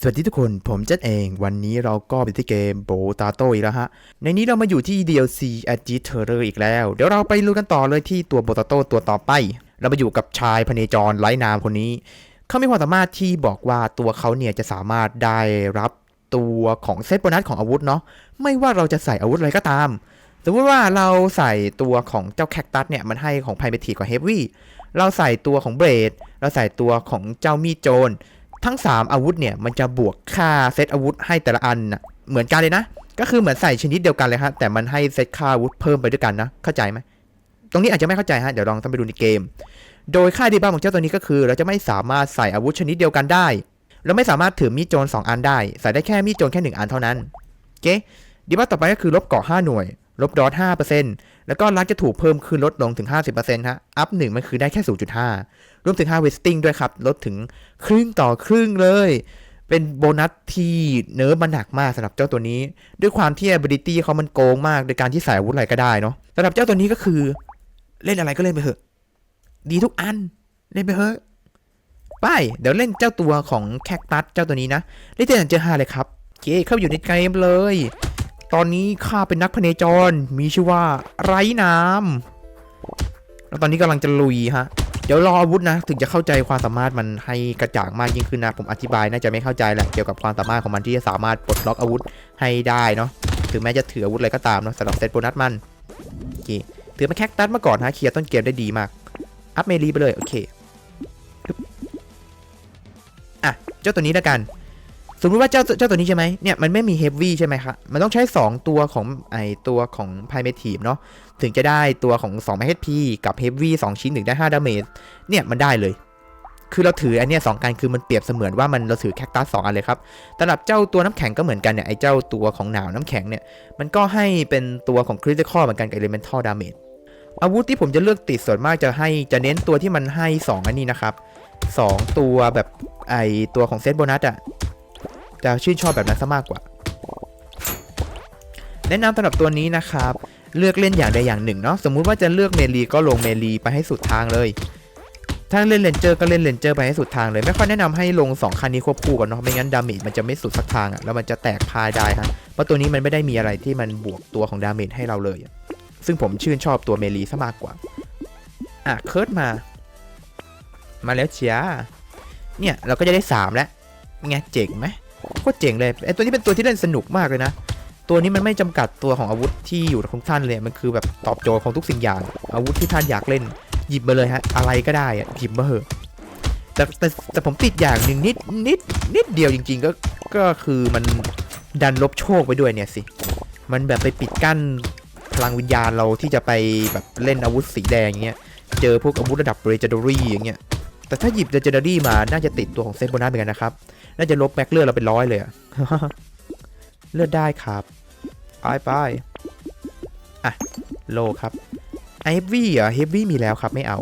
สวัสดีทุกคน ผมเจษเอง วันนี้เราก็ไปที่เกมโบตาโตอีกแล้วฮะ ในนี้เรามาอยู่ที่ DLC a g i t e r r อีกแล้ว เดี๋ยวเราไปรู้กันต่อเลยที่ตัวโบตาโตตัวต่อไป เรามาอยู่กับชายพเนจรไร้นามคนนี้ เขามีความสามารถที่บอกว่าตัวเขาเนี่ยจะสามารถได้รับตัวของเซตโบนัสของอาวุธเนาะ ไม่ว่าเราจะใส่อาวุธอะไรก็ตาม สมมติว่าเราใส่ตัวของเจ้าแคคตัสเนี่ยมันให้ของไพเมทีกับเฮฟวี่ เราใส่ตัวของเบรด เราใส่ตัวของเจ้ามีดโจร ทั้ง 3 อาวุธเนี่ยมันจะบวกค่าเซตอาวุธให้แต่ละอันน่ะเหมือนกันเลยนะ ก็คือเหมือนใส่ชนิดเดียวกันเลยฮะแต่มันให้เซตค่าอาวุธเพิ่มไปด้วยกันนะเข้าใจไหมตรงนี้อาจจะไม่เข้าใจฮะเดี๋ยวลองต้องไปดูในเกม โดยค่าดีบ้าของเจ้าตัวนี้ก็คือ เราจะไม่สามารถใส่อาวุธชนิดเดียวกันได้เราไม่สามารถถือมีดโจร2อันได้ ใส่ได้แค่มีดโจรแค่ 1 อันเท่านั้นโอเคดีบ้าต่อไปก็คือลบเกาะ5หน่วย ลบดอท5%แล้วก็รักจะถูกเพิ่มขึ้นลดลงถึง 50%ฮะ อัพ1มันคือได้แค่ 0.5 รวมถึง harvesting ด้วยครับ ลดถึงครึ่งต่อครึ่งเลย เป็นโบนัสที่เนิร์ฟมันหนักมากสำหรับเจ้าตัวนี้ ด้วยความที่ ability เขามันโกงมากโดยการที่ใส่อาวุธอะไรก็ได้เนาะสำหรับเจ้าตัวนี้ก็คือ เล่นอะไรก็เล่นไปเถอะ ดีทุกอัน เล่นไปเถอะไปเดี๋ยวเล่นเจ้าตัวของแคคตัสเจ้าตัวนี้นะเล่นเจอเจอฮาเลยครับโอเคเข้าอยู่ในเกมเลย ตอนนี้ข้าเป็นนักพเนจร มีชื่อว่าไร้น้ำแล้วตอนนี้กำลังจะลุยฮะ เดี๋ยวรออาวุธนะ ถึงจะเข้าใจความสามารถมันให้กระจ่างมากยิ่งขึ้นนะ ผมอธิบายน่าจะไม่เข้าใจแหละเกี่ยวกับความสามารถของมันที่จะสามารถปลดล็อกอาวุธให้ได้เนาะ ถึงแม้จะถืออาวุธอะไรก็ตามเนาะสำหรับเซตโบนัสมันโอเคถือมาแคคตัสมาก่อนฮะเคลียร์ต้นเกมได้ดีมาก อัพเมลีไปเลยโอเคอะเจ้าตัวนี้แล้วกัน สมมติว่าเจ้าเจ้าตัวนี้ใช่ไหมเนี่ยมันไม่มีเฮฟวี่ใช่ไหมครับมันต้องใช้ 2 ตัวของไอตัวของไพเมทีฟเนาะถึงจะได้ตัวของ2 HP กับเฮฟวี่2ชิ้นถึงได้5ดาเมจเนี่ยมันได้เลย คือเราถืออันเนี้ยสองกันคือมันเปรียบเสมือนว่ามันเราถือแคคตัสสองอันเลยครับสำหรับเจ้าตัวน้ำแข็งก็เหมือนกันเนี่ยไอเจ้าตัวของหนาวน้ำแข็งเนี่ยมันก็ให้เป็นตัวของคริติคอลเหมือนกันกับ elemental damage อาวุธที่ผมจะเลือกติดส่วนมากจะให้จะเน้นตัวที่มันให้ 2 อันนี้นะครับ 2 ตัวแบบไอตัวของเซตโบนัสอะ จะชื่นชอบแบบนั้นซะมากกว่า แนะนำสำหรับตัวนี้นะครับ เลือกเล่นอย่างใดอย่างหนึ่งเนาะสมมุติว่าจะเลือกเมลีก็ลงเมลีไปให้สุดทางเลยถ้าเล่นเลนเจอร์ก็เล่นเลนเจอร์ไปให้สุดทางเลยไม่ค่อยแนะนำให้ลง 2 คันนี้ควบคู่กันเนาะไม่งั้นดาเมจมันจะไม่สุดสักทางอะ่ะแล้วมันจะแตกพายได้ฮะเพราะตัวนี้มันไม่ได้มีอะไรที่มันบวกตัวของดาเมจให้เราเลย ซึ่งผมชื่นชอบตัวเมลีซะมากกว่า อะเคิร์ดมา มาแล้วเชียเนี่ยเราก็จะได้สามแล้วไงเจ๋งไหม โคตรเจ๋งเลยไอตัวนี้เป็นตัวที่เล่นสนุกมากเลยนะ ตัวนี้มันไม่จำกัดตัวของอาวุธที่อยู่ของท่านเลย มันคือแบบตอบโจทย์ของทุกสิ่งอย่าง อาวุธที่ท่านอยากเล่น หยิบมาเลยฮะ อะไรก็ได้อะหยิบมาเหอะแต่แต่แต่ผมติดอย่างหนึ่งนิดนิดนิดเดียวจริง ๆ ก็ก็คือมันดันลบโชคไปด้วยเนี่ยสิ มันแบบไปปิดกั้นพลังวิญญาณเราที่จะไปแบบเล่นอาวุธสีแดงอย่างเงี้ย เจอพวกอาวุธระดับเรเจอรี่อย่างเงี้ย แต่ถ้าหยิบเรเจอรี่มา น่าจะติดตัวของเซตโบนัสเหมือนกันนะครับ น่าจะลบแม็กเลือดเราเป็นร้อยเลยอะเลือดได้ครับไปไปอะโลครับไอเฮฟวี่อะเฮฟวี่มีแล้วครับไม่เอา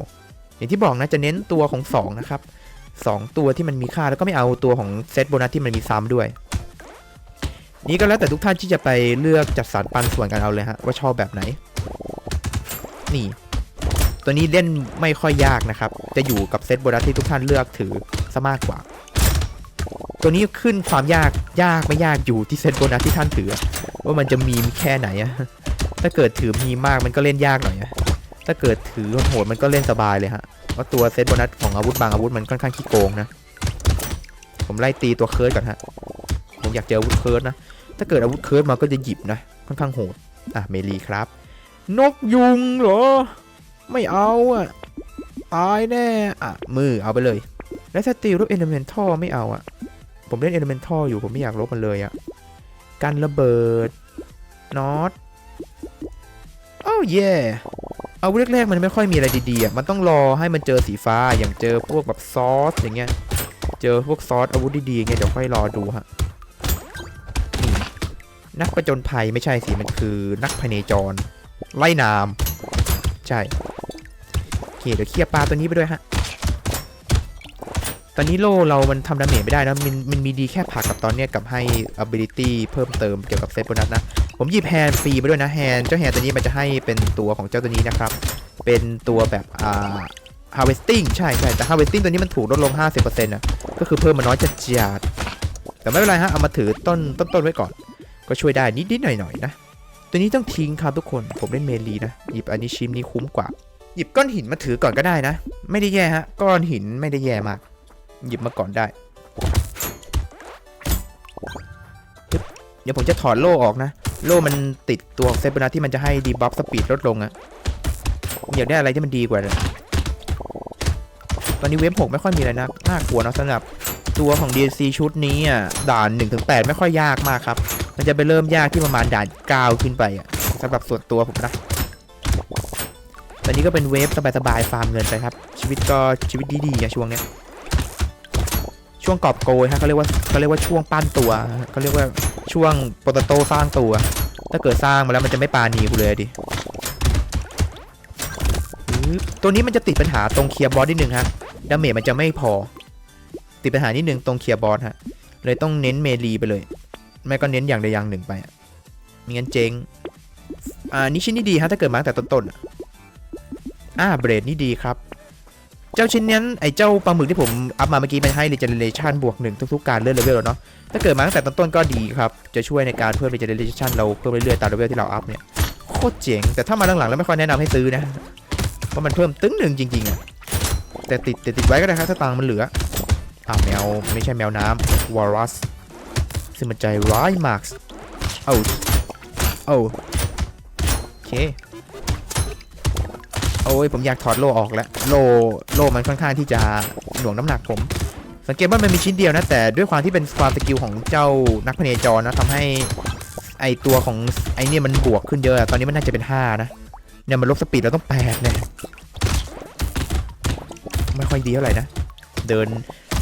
อย่างที่บอกนะจะเน้นตัวของ 2 นะครับ 2 ตัวที่มันมีค่าแล้วก็ไม่เอาตัวของเซตโบนัสที่มันมีซ้ำด้วย นี่ก็แล้วแต่ทุกท่านที่จะไปเลือกจัดสรรปันส่วนกันเอาเลยฮะว่าชอบแบบไหน นี่ ตัวนี้เล่นไม่ค่อยยากนะครับ จะอยู่กับเซตโบนัสที่ทุกท่านเลือกถือซะมากกว่า ตัวนี้ขึ้นความยากยากไม่ยากอยู่ที่เซตโบนัสที่ท่านถือ ว่ามันจะมีแค่ไหนอะถ้าเกิดถือมีมากมันก็เล่นยากหน่อยอะถ้าเกิดถือโหดมันก็เล่นสบายเลยฮะเพราะตัวเซตโบนัสของอาวุธบางอาวุธมันค่อนข้างขี้โกงนะ ผมไล่ตีตัวเคิร์ดก่อนฮะ ผมอยากเจออาวุธเคิร์ดนะ ถ้าเกิดอาวุธเคิร์ดมาก็จะหยิบนะ ค่อนข้างโหด อะเมลีครับ นกยุงเหรอ ไม่เอาอะตายแน่ อะมือเอาไปเลย และสตีรูปเอลเมนทัลไม่เอาอะ ผมเล่นเอลเมนทัลอยู่ผมไม่อยากลบมันเลยอะกันระเบิดน็อตโอ้เย่เอาแรกๆมันไม่ค่อยมีอะไรดีๆอะมันต้องรอให้มันเจอสีฟ้าอย่างเจอพวกแบบซอสอย่างเงี้ย เจอพวกซอสอาวุธดีๆเงี้ยเดี๋ยวค่อยรอดูฮะนี่นักประจนภัยไม่ใช่สิมันคือนักพเนจร ไล่นาม ใช่โอเคเดี๋ยวเคลียร์ปลาตัวนี้ไปด้วยฮะ ตอนนี้โลเรามันทำดาเมจไม่ได้นะ มันมันมีดีแค่ผักกับตอนเนี้ยกับให้ ability เพิ่มเติมเกี่ยวกับเซตโบนัสนะ ผมหยิบแฮนฟรีไปด้วยนะแฮนเจ้าแฮนตัวนี้มันจะให้เป็นตัวของเจ้าตัวนี้นะครับ เป็นตัวแบบอ่า harvesting ใช่ใช่แต่ harvesting ตัวนี้มันถูกลดลง 50%นะก็คือเพิ่มมาน้อยจัดจัดแต่ไม่เป็นไรฮะ เอามาถือต้นต้นต้นไว้ก่อน ก็ช่วยได้นิดนิดหน่อยหน่อยนะ ตัวนี้ต้องทิ้งครับทุกคน ผมเล่นเมลีนะ หยิบอันนี้ชิมนี้คุ้มกว่า หยิบก้อนหินมาถือก่อนก็ได้นะ ไม่ได้แย่ฮะ ก้อนหินไม่ได้แย่มาก หยิบมาก่อนได้ เดี๋ยวผมจะถอดโล่ออกนะ โล่มันติดตัวของเซฟนะที่มันจะให้ดีบัฟสปีดลดลงอะอยากได้อะไรที่มันดีกว่าเลยตอนนี้เว็บหกไม่ค่อยมีอะไรนะน่ากลัวเนอะสำหรับตัวของ DLC ชุดนี้อะด่าน 1-8 ไม่ค่อยยากมากครับ มันจะไปเริ่มยากที่ประมาณด่าน9ขึ้นไปอะสำหรับส่วนตัวผมนะตอนนี้ก็เป็นเวฟสบายๆฟาร์มเงินไปครับ ชีวิตก็ชีวิตดีๆอะช่วงเนี้ย ช่วงกอบโกยฮะเขาเรียกว่าเขาเรียกว่าช่วงปั้นตัวเขาเรียกว่าช่วงโปรโตโตสร้างตัว ถ้าเกิดสร้างมาแล้วมันจะไม่ปาณีกูเลยดิตัวนี้มันจะติดปัญหาตรงเคลียร์บอสนิดนึงฮะดาเมจมันจะไม่พอ ติดปัญหานิดนึงตรงเคลียร์บอสฮะ เลยต้องเน้นเมลีไปเลย ไม่ก็เน้นอย่างใดอย่างหนึ่งไปอะไม่งั้นเจ๊งอ่านี่ชิ้นนี้ดีฮะถ้าเกิดมาตั้งแต่ต้นๆอะอ่าเบรดนี่ดีครับ เจ้าชิ้นนั้นไอ้เจ้าปลาหมึกที่ผมอัพมาเมื่อกี้มันให้ regeneration บวกหนึ่งทุกๆการเลื่อนเลเวลเนาะถ้าเกิดมาตั้งแต่ต้นๆก็ดีครับ จะช่วยในการเพิ่ม regeneration เราเพิ่มเรื่อยๆตามเลเวลที่เราอัพเนี่ยโคตรเจ๋งแต่ถ้ามาหลังๆแล้วไม่ค่อยแนะนำให้ซื้อนะเพราะมันเพิ่มตึ้งหนึ่งจริงๆอะแต่ติดแต่ติดไว้ก็ได้ครับถ้าตังมันเหลืออ้าวแมวไม่ใช่แมวน้ำวอรัสซึ่งมันใจร้ายมากเอ้าเอ้าโอเค โอ้ยผมอยากถอดโลออกแล้วโลโลมันค่อนข้างที่จะหน่วงน้ำหนักผม สังเกตว่ามันมีชิ้นเดียวนะ แต่ด้วยความที่เป็นความสกิลของเจ้านักพเนจรนะทำให้ไอตัวของไอเนี่ยมันบวกขึ้นเยอะตอนนี้มันน่าจะเป็น 5 นะเนี่ยมันลบสปีดเราต้อง8เนี่ยไม่ค่อยดีเท่าไหร่นะ เดิน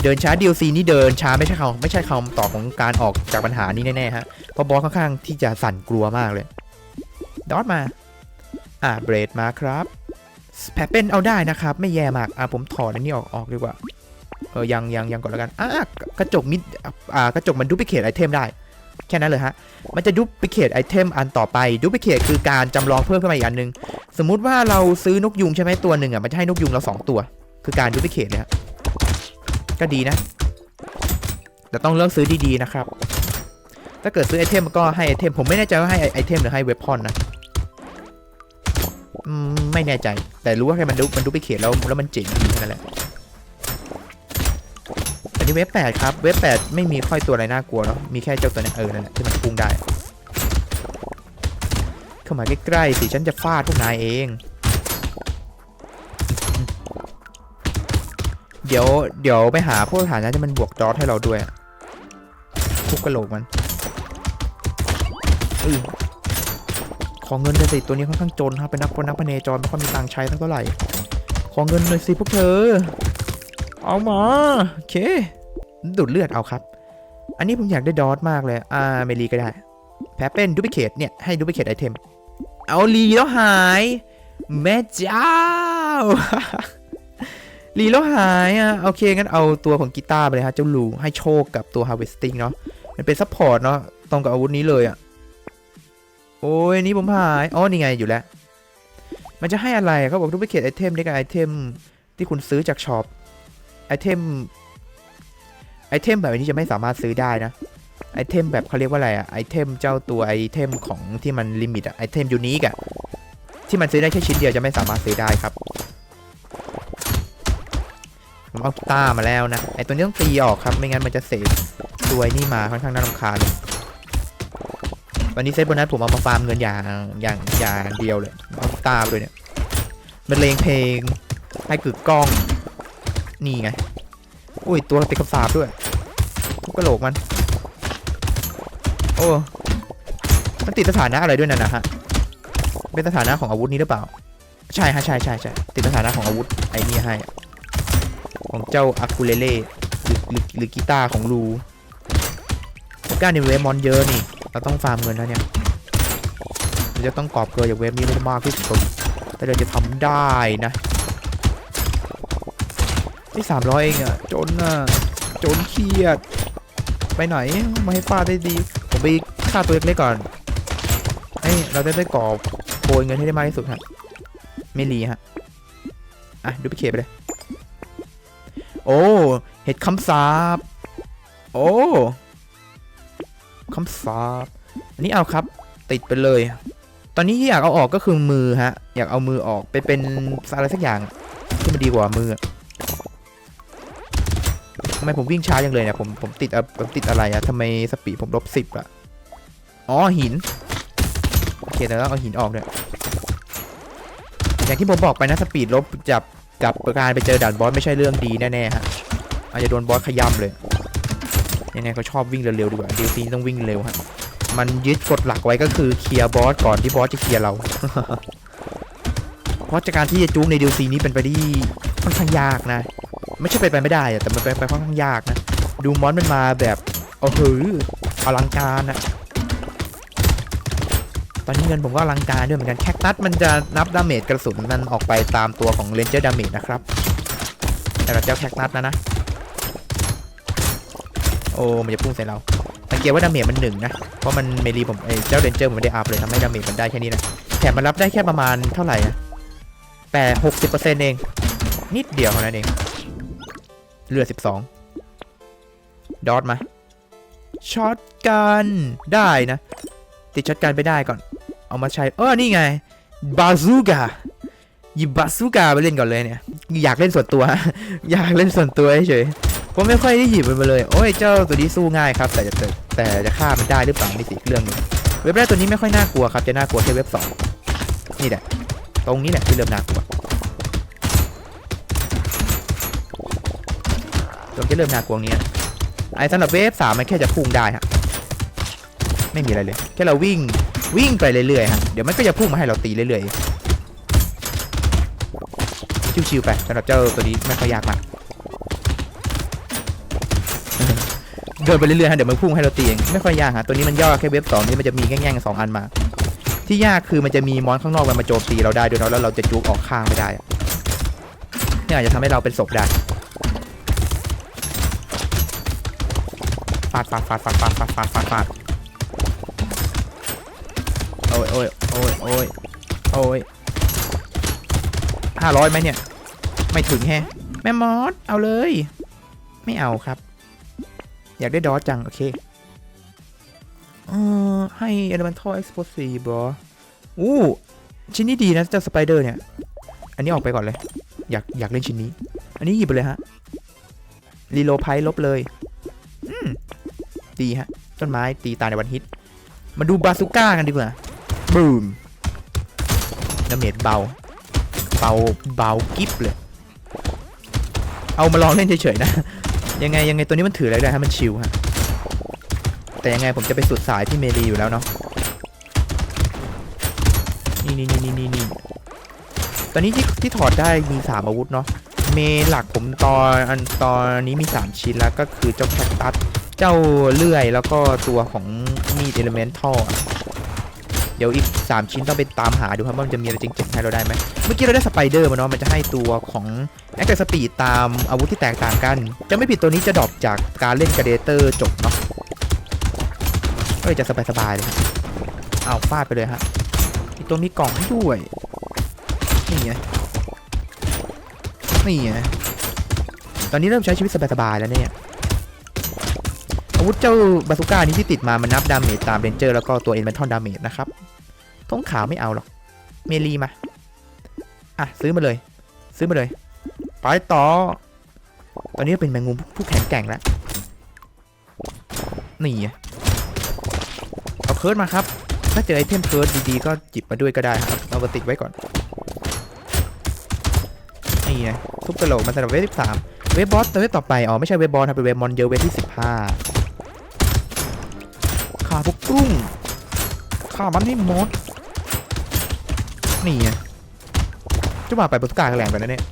เดินช้า DLC นี่เดินช้าไม่ใช่คำไม่ใช่คำตอบของการออกจากปัญหานี้แน่ๆฮะเพราะบอสค่อนข้างที่จะสั่นกลัวมากเลยดอทมา อ่าเบรดมาครับ แพปเป็นเอาได้นะครับ ไม่แย่มาก อ่าผมถอดอันนี้ออกออกดีกว่า เออยังยังยังก่อนแล้วกัน อ่ากระจกมิด อ่ากระจกมันดูพิเคทไอเทมได้ แค่นั้นเลยฮะ มันจะดูพิเคทไอเทมอันต่อไปดูพิเคทคือการจำลองเพิ่มขึ้นมาอีกอันหนึง สมมุติว่าเราซื้อนกยุงใช่ไหมตัวหนึ่งอะ มันจะให้นกยุงเราสองตัว คือการดูพิเคทเลยฮะ ก็ดีนะ แต่ต้องเลือกซื้อดีๆนะครับ ถ้าเกิดซื้อไอเทมก็ให้ไอเทม ผมไม่แน่ใจว่าให้ไอเทมหรือให้เวพอนนะ ไม่แน่ใจ แต่รู้ว่าแค่มันดูมันดูไปเขียนแล้วแล้วมันเจ๋งดีแค่นั้นแหละอันนี้เว็บแปดครับ เว็บแปดไม่มีค่อยตัวอะไรน่ากลัวเนาะมีแค่เจ้าตัวนี้เออนั่นแหละที่มันพุ่งได้ เข้ามาใกล้ๆสิฉันจะฟาดพวกนายเอง เดี๋ยวเดี๋ยวไปหาพวกฐานนะที่มันบวกดอทให้เราด้วยทุกกระโหลกมันอือ ขอเงินหน่อสิตัวนี้ค่อนข้างจนครับเป็นนักพนักพเนจรไม่ค่อยมีตังค์ใช้เท่าไหร่ ขอเงินหน่อยสิพวกเธอ เอามาโอเค ดูดเลือดเอาครับ อันนี้ผมอยากได้ดอทมากเลย อ่าเมลีก็ได้ แพ้เป็นดูพิเคทเนี่ยให้ดูพิเคทไอเทม เอาลีแล้วหาย แม่เจ้าลีแล้วหายอะโอเคงั้นเอาตัวของกีตาร์ไปเลยฮะเจ้าลูให้โชคกับตัว harvesting เนาะมันเป็นซัพพอร์ตเนาะตรงกับอาวุธนี้เลยอะ โอ้ยนี่ผมหายอ๋อนี่ไงอยู่แล้ว มันจะให้อะไรเขาบอกดูพิเคทไอเทมนี่กับไอเทมที่คุณซื้อจากช็อปไอเทมไอเทมแบบนี้จะไม่สามารถซื้อได้นะไอเทมแบบเขาเรียกว่าอะไรอะไอเทมเจ้าตัวไอเทมของที่มันลิมิตอะไอเทมยูนิคอะที่มันซื้อได้แค่ชิ้นเดียวจะไม่สามารถซื้อได้ครับผมเอากีตาร์มาแล้วนะไอตัวนี้ต้องตีออกครับไม่งั้นมันจะเสกตัวนี่มาค่อนข้างน่ารำคาญเลย ตอนนี้เซตโบนัสผมเอามาฟาร์มเงินอย่างอย่างอย่างเดียวเลยเอาตาร์ไปเลยเนี่ยเป็นเลงเพลงให้กึกกล้องนี่ไงอุ้ยตัวติดกับสาบด้วยทุกกระโหลกมัน โอ้มันติดสถานะอะไรด้วยนะนะฮะเป็นสถานะของอาวุธนี้หรือเปล่า ใช่ฮะใช่ใช่ใช่ติดสถานะของอาวุธไอ้นี่ให้ของเจ้าอากูเลเล่หรือหรือหรือกีตาร์ของลูการในเวมอนเยอะนี่ เราต้องฟาร์มเงินนะเนี่ยเราจะต้องกอบเกลือจากเว็บนี้ให้มากที่สุดแต่เราจะทำได้นะนี่สามร้อยเองอะจนอะจนเครียด ไปไหนมาให้ฟาดได้ดี ผมไปฆ่าตัวเล็กๆก่อนเอ้ยเราได้ได้กอบโกยเงินให้ได้มากที่สุดฮะไม่รีฮะอะดูไปเคไปเลย โอ้ เห็ดคำสาบ โอ้ คำสาบอันนี้เอาครับ ติดไปเลย ตอนนี้ที่อยากเอาออกก็คือมือฮะ อยากเอามือออกไปเป็นอะไรสักอย่างที่มันดีกว่ามือทำไมผมวิ่งช้าจังเลยเนี่ยผมผมติดอะผมติดอะไรอะทำไมสปีดผมลบสิบอะอ๋อหินโอเคแต่แล้วเอาหินออกเนี่ยอย่างที่ผมบอกไปนะสปีดลบจับกับการไปเจอด่านบอสไม่ใช่เรื่องดีแน่ๆฮะอาจจะโดนบอสขย้ำเลย ยังไงก็ชอบวิ่งเร็วๆดีกว่าดีซีต้องวิ่งเร็วฮะมันยึดกฎหลักไว้ก็คือเคลียร์บอสก่อนที่บอสจะเคลียร์เรา เพราะจากการที่จะจู๊กในดีซีนี้เป็นไปที่ค่อนข้างยากนะ ไม่ใช่เป็นไปไม่ได้แต่มันเป็นไปค่อนข้างยากนะ ดูมอนมันมาแบบโอ้โหอลังการอะตอนนี้เงินผมก็อลังการด้วยเหมือนกันแคคตัสมันจะนับดาเมจกระสุนมันออกไปตามตัวของเลนเจอร์ดาเมจนะครับแต่เราเจ้าแคคตัสนะนะ โอ้มันจะพุ่งใส่เราสังเกตว่าดาเมจมันหนึ่งนะ เพราะมันเมลีผมเอ้ยเจ้าเรนเจอร์ผมไม่ได้อัพเลยทำให้ดาเมจมันได้แค่นี้นะแถมมันรับได้แค่ประมาณเท่าไหร่อะแต่หกสิบเปอร์เซ็นต์เอง นิดเดียวเท่านั้นเองเหลือสิบสองดอทมาช็อตกันได้นะ ติดช็อตกันไปได้ก่อน เอามาใช้เออนี่ไงบาซูกาหยิบบาซูกาไปเล่นก่อนเลยเนี่ย อยากเล่นส่วนตัว อยากเล่นส่วนตัวเฉย ผมไม่ค่อยได้หยิบมันมาเลย โอ้ยเจ้าตัวนี้สู้ง่ายครับ แต่จะแต่แต่จะฆ่ามันได้หรือเปล่านี่สิเรื่องนึงเว็บแรกตัวนี้ไม่ค่อยน่ากลัวครับ จะน่ากลัวแค่เว็บสองนี่แหละ ตรงนี้แหละที่เริ่มน่ากลัวตรงที่เริ่มน่ากลัวนี้ไอ้สำหรับเวฟสามมันแค่จะพุ่งได้ฮะไม่มีอะไรเลย แค่เราวิ่งวิ่งไปเรื่อยๆฮะเดี๋ยวมันก็จะพุ่งมาให้เราตีเรื่อยๆชิวๆไปสำหรับเจ้าตัวนี้ไม่ค่อยยากมาก เดินไปเรื่อยๆฮะเดี๋ยวมันพุ่งให้เราตีเองไม่ค่อยยากฮะตัวนี้มันย่อแค่เว็บสองนี่มันจะมีแง่งๆสองอันมา ที่ยากคือมันจะมีมอนข้างนอกมันมาโจมตีเราได้ด้วยเนาะแล้วเราจะจุกออกข้างไม่ได้เนี่ยอาจจะทำให้เราเป็นศพได้ฟาดฟาดฟาดฟาดฟาดฟาดฟาดฟาดฟาดโอ้ยโอ้ยโอ้ยโอ้ยโอ้ยห้าร้อยไหมเนี่ย ไม่ถึงแฮะ แม่มอสเอาเลย ไม่เอาครับ อยากได้ดอจัง โอเคเออให้ elemental explosive บออู้ชิ้นนี้ดีนะเจ้าสไปเดอร์เนี่ย อันนี้ออกไปก่อนเลย อยากอยากเล่นชิ้นนี้ อันนี้หยิบไปเลยฮะรีโลไพลบเลยดีฮะ ต้นไม้ตีตายในวันฮิต มาดูบาซูก้ากันดีกว่าบูมดาเมจเบา เบา เบากิฟเลย เอามาลองเล่นเฉยๆนะ ยังไงยังไงตัวนี้มันถืออะไรได้ฮะมันชิลฮะแต่ยังไงผมจะไปสุดสายที่เมลีอยู่แล้วเนาะนี่นี่นี่นี่นี่ตอนนี้ที่ที่ถอดได้มีสามอาวุธเนาะเมหลักผมตอนอันตอนนี้มี 3 ชิ้นแล้วก็คือเจ้าแคคตัสเจ้าเลื่อยแล้วก็ตัวของมีดเอลเมนทัล ดี๋ยวอีก 3 ชิ้นต้องไปตามหาดูครับว่ามันจะมีอะไรจริงๆให้เราได้ไหมเมื่อกี้เราได้สไปเดอร์มาเนาะมันจะให้ตัวของแอคเซสปีดตามอาวุธที่แตกต่างกัน จะไม่ผิดตัวนี้จะดรอปจากการเล่นกระเดเตอร์จบเนาะก็เลยจะสบายๆเลยครับเอาฟาดไปเลยฮะอีกตัวมีกล่องให้ด้วยนี่ไงนี่ไงตอนนี้เริ่มใช้ชีวิตสบายๆแล้วเนี่ยอาวุธเจ้าบาซูก้านี้ที่ติดมา มันนับดาเมจตามเรนเจอร์แล้วก็ตัวเอ็นเมนทอนดาเมจนะครับ ทงขาวไม่เอาหรอก เมลีมา อะ ซื้อมาเลย ซื้อมาเลย ไปต่อ ตอนนี้เป็นแมงมุมผู้แข็งแกร่งแล้ว นี่เอาเคิร์ดมาครับ ถ้าเจอไอเทมเคิร์ดดีๆ ก็จิบมาด้วยก็ได้ครับ เอามาติดไว้ก่อน นี่ไงทุบกระโหลกมาสำหรับเวฟที่สามเวฟบอสตัวเวฟต่อไป อ๋อ ไม่ใช่เวฟบอสครับเป็นเวฟมอนเยอะเวฟที่สิบห้าขาพวกกุ้งฆ่ามันให้หมด นี่ไงจะมาไปบนสกาแรงไปนะเนี่ย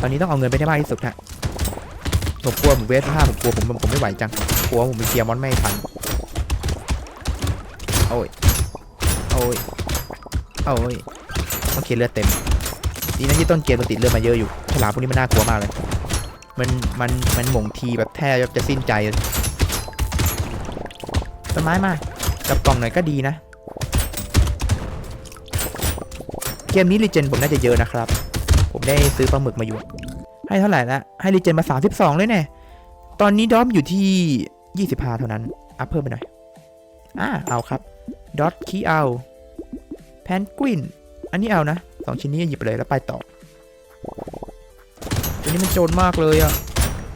ตอนนี้ต้องเอาเงินไปได้มากที่สุดฮะผมกลัวผมเวฟห้าผมกลัวผมผมไม่ไหวจังกลัวผมไปเคลียร์มอนไม่ทันโอ้ยโอ้ยโอ้ยโอเคเลือดเต็มดีนะที่ต้นเกมมันติดเลือดมาเยอะอยู่ฉลามพวกนี้มันน่ากลัวมากเลย มันมันมันหม่งทีแบบแทบจะสิ้นใจเลยต้นไม้มา กับกล่องหน่อยก็ดีนะ เกมนี้รีเจนผมน่าจะเยอะนะครับ ผมได้ซื้อปลาหมึกมาอยู่ ให้เท่าไหร่ละ ให้รีเจนมา 32 เลยเนี่ยตอนนี้ดอมอยู่ที่ 25 เท่านั้น อัพเพิ่มไปหน่อย อ่า เอาครับ ดอทคีเอา แพนกวิน อันนี้เอานะสองชิ้นนี้หยิบไปเลยแล้วไปต่อตัวนี้มันโจรมากเลยอะ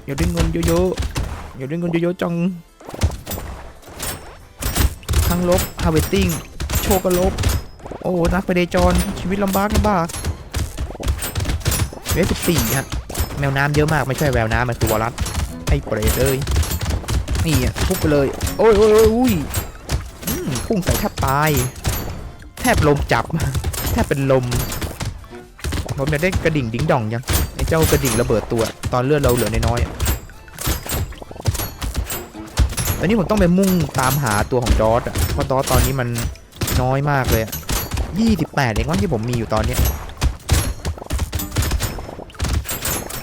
อย่าได้เงินเยอะๆ อย่าได้เงินเยอะๆจัง ทั้งลบฮาร์เวสติ้งโชก็ลบ โอ้นักไปเดจรชีวิตลำบากลำบากเวสิบสี่ฮะแมวน้ำเยอะมากไม่ใช่แววน้ำมันคือวอลลัสไอ้เปรตเอ้ยนี่อะทุบไปเลย โอ้ยโอ้ยโอ้ยอุ้ยอืมพุ่งใส่แทบตาย แทบลมจับ แทบเป็นลม ผมอยากได้กระดิ่งดิ้งดองยังไอ้เจ้ากระดิ่งระเบิดตัว ตอนเลือดเราเหลือน้อยๆ ตอนนี้ผมต้องไปมุ่งตามหาตัวของดอสอะเพราะดอสตอนนี้มันน้อยมากเลยยี่สิบแปดเองว่าที่ผมมีอยู่ตอนเนี้ย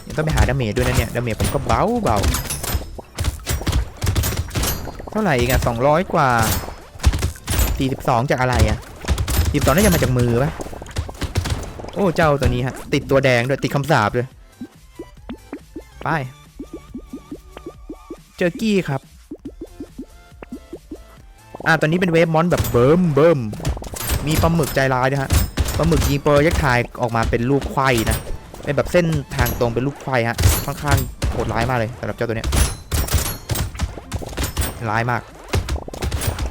ยังต้องไปหาดาเมจด้วยนะเนี่ย ดาเมจผมก็เบาเบาเท่าไหร่อีกอะสองร้อยกว่าสี่สิบสองจากอะไรอะสี่สิบสองน่าจะมาจากมือปะโอ้เจ้าตัวนี้ฮะ ติดตัวแดงด้วย ติดคำสาบด้วย ไป เจอกี้ครับ อ่าตอนนี้เป็นเวฟมอนแบบเบิ่มเบิ่มมีปลาหมึกใจร้ายด้วยฮะปลาหมึกยิงโปรยักษ์ทายออกมาเป็นรูปไข่นะเป็นแบบเส้นทางตรงเป็นรูปไข่ฮะค่อนข้างโหดร้ายมากเลยสำหรับเจ้าตัวเนี้ยร้ายมาก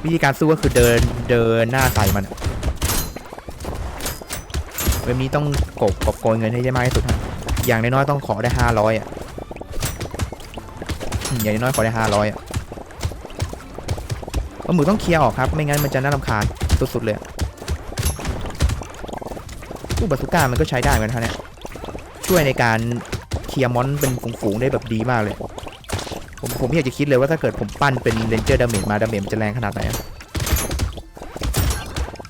วิธีการสู้ก็คือเดินเดินหน้าใส่มันเว็บนี้ต้องกบกบโกยเงินให้ได้มากที่สุดฮะอย่างน้อยๆต้องขอได้ห้าร้อยอะอย่างน้อยๆขอได้ห้าร้อยอะ ปลาหมึกต้องเคลียร์ออกครับ ไม่งั้นมันจะน่ารำคาญสุดๆเลยอะตู้บาสุก้ามันก็ใช้ได้เหมือนกันนะเนี่ยช่วยในการเคลียร์มอนเป็นฝูงๆได้แบบดีมากเลย ผมผมอยากจะคิดเลยว่าถ้าเกิดผมปั้นเป็นเรนเจอร์ดาเมจมาดาเมจมันจะแรงขนาดไหน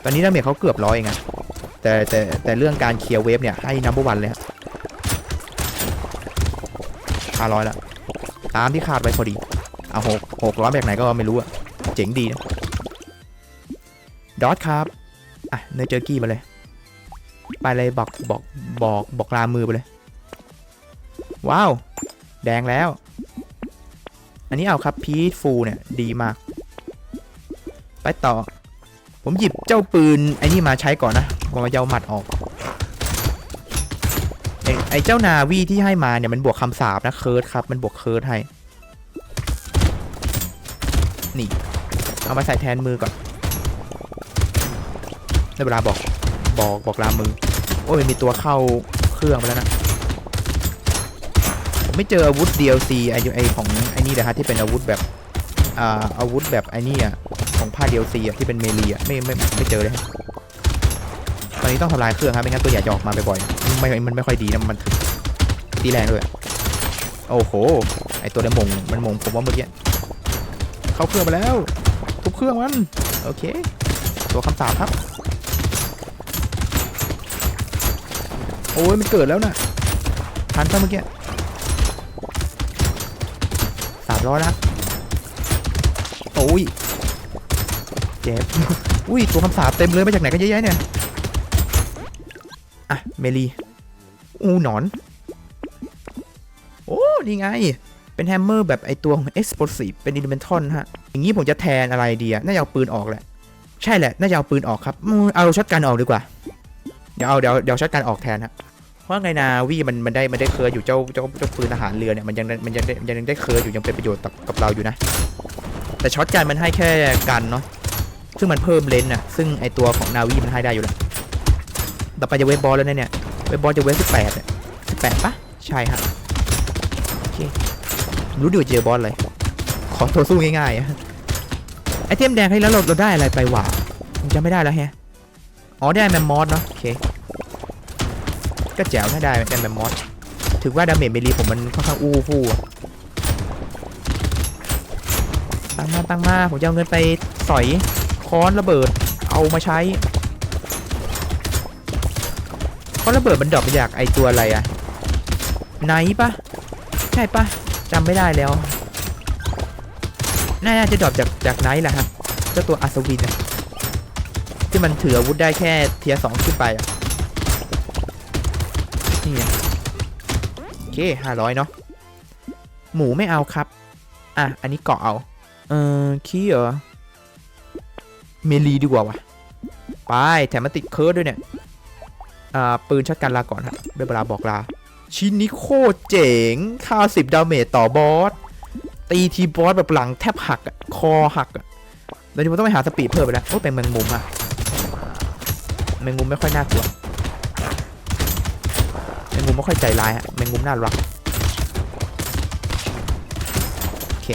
ตอนนี้ดาเมจเขาเกือบร้อยเองอะแต่แต่แต่เรื่องการเคลียร์เวฟเนี่ยให้นัมเบอร์วันเลยห้าร้อยละตามที่คาดไว้พอดีเอาหกหกร้อยแบบไหนก็ไม่รู้อะ เจ๋งดีนะดอทครับอะเนยเจอกี้มาเลย ไปเลยบอกบอกบอกบอกลามือไปเลย ว้าว แดงแล้ว อันนี้เอาครับพีทฟูเนี่ย ดีมาก ไปต่อ ผมหยิบเจ้าปืน ไอ้นี่มาใช้ก่อนนะผมมาเยาหมัดออกไอ้ไอ้เจ้านาวีที่ให้มาเนี่ยมันบวกคำสาบนะเคิร์ดครับ มันบวกเคิร์ดให้ นี่ เอามาใส่แทนมือก่อนได้เวลาบอกบอกบอกลามือ โอ้ยมีตัวเข้าเครื่องไปแล้วนะผมไม่เจออาวุธ DLC ไอ้ไอของไอ้นี่เลยฮะที่เป็นอาวุธแบบอ่าอาวุธแบบไอ้นี่อะของภาค DLC อะที่เป็นเมลีอะไม่ไม่ไม่เจอเลยฮะตอนนี้ต้องทำลายเครื่องครับไม่งั้นตัวใหญ่จะออกมาบ่อยๆไม่มันไม่ค่อยดีนะมันตีแรงด้วยโอ้โหไอตัวเดมงมันมงผมว่าเมื่อกี้เข้าเครื่องไปแล้ว เครื่องมัน โอเค ตัวคำสาปครับ โอ้ยมันเกิดแล้วนะทันซะเมื่อกี้สามร้อยละโอ้ยเจ็บอุ้ย ตัวคำสาปเต็มเลยมาจากไหนกันเยอะแยะเนี่ย อะ เมลี อูหนอน โอ้ นี่ไง เป็นแฮมเมอร์แบบไอตัวของ Explosive เป็น Elemental ฮะ อย่างนี้ผมจะแทนอะไรดีอะน่าจะเอาปืนออกแหละ ใช่แหละ น่าจะเอาปืนออกครับเอาช็อตกันออกดีกว่า เดี๋ยวเอาเดี๋ยวเดี๋ยวช็อตกันออกแทนฮะเพราะไงนาวีมันมันได้มันได้เคออยู่เจ้าเจ้าเจ้าปืนทหารเรือเนี่ยมันยังมันยังได้มันยังได้เคออยู่ยังเป็นประโยชน์กับกับเราอยู่นะ แต่ช็อตกันมันให้แค่กันเนาะ ซึ่งมันเพิ่มเลนส์นะซึ่งไอตัวของนาวีมันให้ได้อยู่แล้วต่อไปจะเวฟบอลแล้วเนี่ยเวฟบอลจะเวฟสิบแปดสิบแปดปะใช่ฮะโอเครู้ดีว่าเจอบอลเลย ขอตัวสู้ง่ายๆอะไอเทมแดงให้แล้วเราเราได้อะไรไปวะผมจำไม่ได้แล้วแฮะอ๋อได้แมมมอสเนาะโอเคก็แจ๋วถ้าได้แมมมอสถือว่าดาเมจเมลีผมมันค่อนข้างอู้ฟู่ตั้งมาตั้งมาผมจะเอาเงินไปสอยค้อนระเบิด เอามาใช้ค้อนระเบิดมันดรอปมาจากไอตัวอะไรอะไนปะใช่ปะจำไม่ได้แล้ว น่าจะดรอปจากจากไนท์แหละฮะเจ้าตัวอัศวินอะที่มันถืออาวุธได้แค่เทียสองขึ้นไปอะนี่ไงโอเคห้าร้อยเนาะหมูไม่เอาครับ อะ อันนี้เกาะเอา เออคีย์เหรอ เมลีดีกว่าวะไป แถมมาติดเคิร์ดด้วยเนี่ย อ่า ปืนช็อตกันลาก่อนฮะเวลาบอกลา ชิ้นนี้โคตรเจ๋งค่าสิบดาเมจต่อบอส ตีทีบอสแบบหลังแทบหักอะคอหักอะแล้วทีผมต้องไปหาสปีดเพิ่มไปแล้วโอ้เป็นแมงมุมอะแมงมุมไม่ค่อยน่ากลัวแมงมุมไม่ค่อยใจร้ายฮะแมงมุมน่ารักโอเค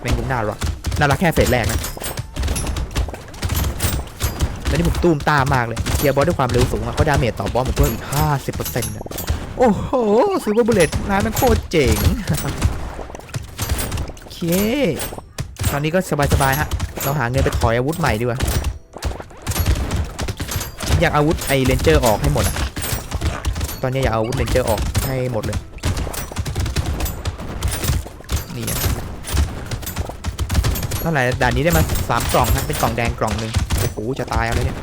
แมงมุมน่ารักน่ารักแค่เฟสแรกนะแล้วนี่ผมตูมตามากเลยเคลียร์บอสด้วยความเร็วสูงอะก็ดาเมจต่อบอสผมเพิ่มอีก 50%นะโอ้โหซูเปอร์บุลเลตร้านมันโคตรเจ๋ง ตอนนี้ก็สบายๆฮะ เราหาเงินไปถอยอาวุธใหม่ดีกว่า อยากอาวุธไอเลนเจอร์ออกให้หมดอะตอนนี้อยากอาวุธเลนเจอร์ออกให้หมดเลย นี่อะเท่าไหร่ด่านนี้ได้มาสามกล่องฮะเป็นกล่องแดงกล่องหนึ่งโอ้โหจะตายเอาเลยเนี่ย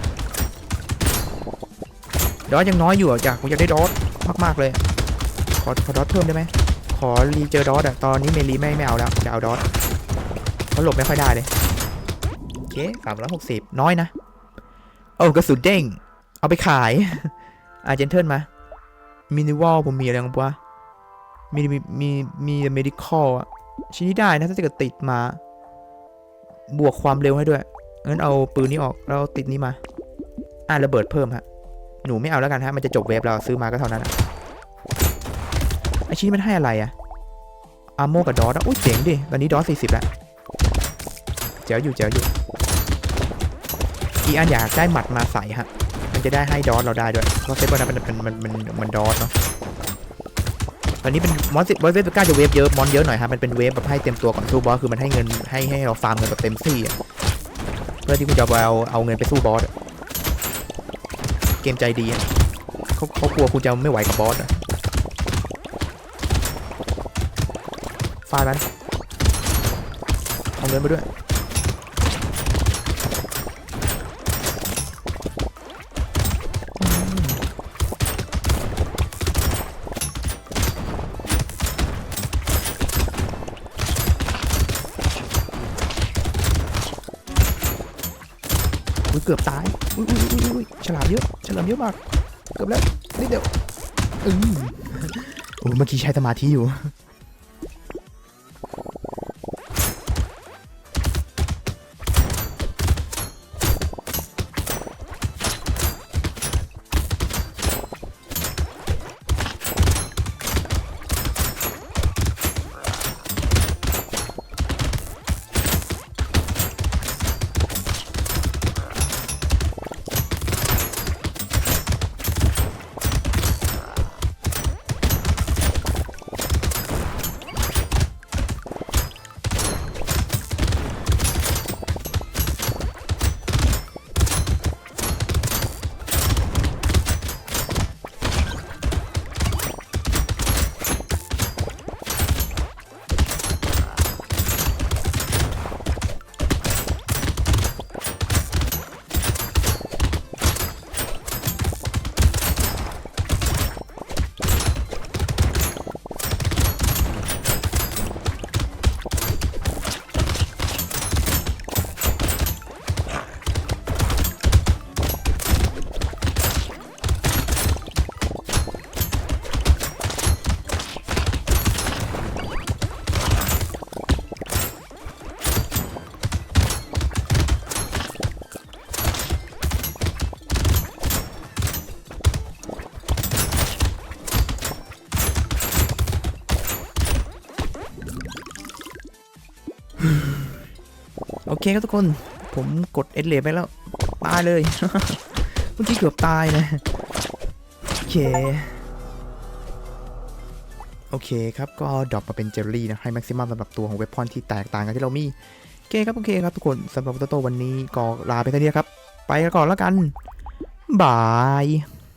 ดอสยังน้อยอยู่อะอยากอยากได้ดอสมากๆเลย ขอขอดอสเพิ่มได้ไหม ขอรีเจอดอสอะตอนนี้เมลีไม่ไม่เอาแล้วจะเอาดอสเขาหลบไม่ค่อยได้เลยโอเคสามร้อยหกสิบน้อยนะ โอ้กระสุนเด้ง เอาไปขายอาเจนเทิลมามินิวอลผมมีอะไรบ้างวะมีมีมีมีเมดิคอลอะชิ้นนี้ได้นะถ้าเกิดติดมา บวกความเร็วให้ด้วยงั้นเอาปืนนี้ออกแล้วติดนี้มา อ่าระเบิดเพิ่มฮะหนูไม่เอาแล้วกันฮะมันจะจบเวฟเราซื้อมาก็เท่านั้นอะ ไอชิ้นมันให้อะไรอะอาร์โมกับดอสอะอุ้ยเจ๋งดิ ตอนนี้ดอสสี่สิบแล้วเจ๋วอยู่เจ๋วอยู่ อีอันอยากได้หมัดมาใส่ฮะ มันจะได้ให้ดอสเราได้ด้วยเพราะเซฟบอลนั้นมันมันมันมันดอสเนาะตอนนี้เป็นมอนสิบอสเวฟก้าจะเวฟเยอะมอนเยอะหน่อยครับมันเป็นเวฟแบบให้เต็มตัวก่อนสู้บอสคือมันให้เงินให้ให้เราฟาร์มเงินแบบเต็มที่อะเพื่อที่คุณจะเอาเอาเงินไปสู้บอสเกมใจดีอะเขาเขากลัวคุณจะไม่ไหวกับบอสอะ ฟาดมันเอาเงินมาด้วยอุ้ยเกือบตายอุ้ยอุ้ยอุ้ยอุ้ยฉลามเยอะ ฉลามเยอะมาก เกือบแล้วนิดเดียวอืมโอ้เมื่อกี้ใช้สมาธิอยู่ คครับทุกคน ผมกดเอ l เลไปแล้ว ตายเลย เมื่อกี้เกือบตายนะ โอเค โอเคครับ ก็ดรอปมาเป็นเจลลี่นะ ให้แม็กซิมัมสำหรับตัวของเวพอนที่แตกต่างกันที่เรามีโอเคครับ โอเคครับทุกคนสำหรับโตโตวันนี้ก็ลาไปเท่นี้ครับ ไปกันก่อนแล้วกันบาย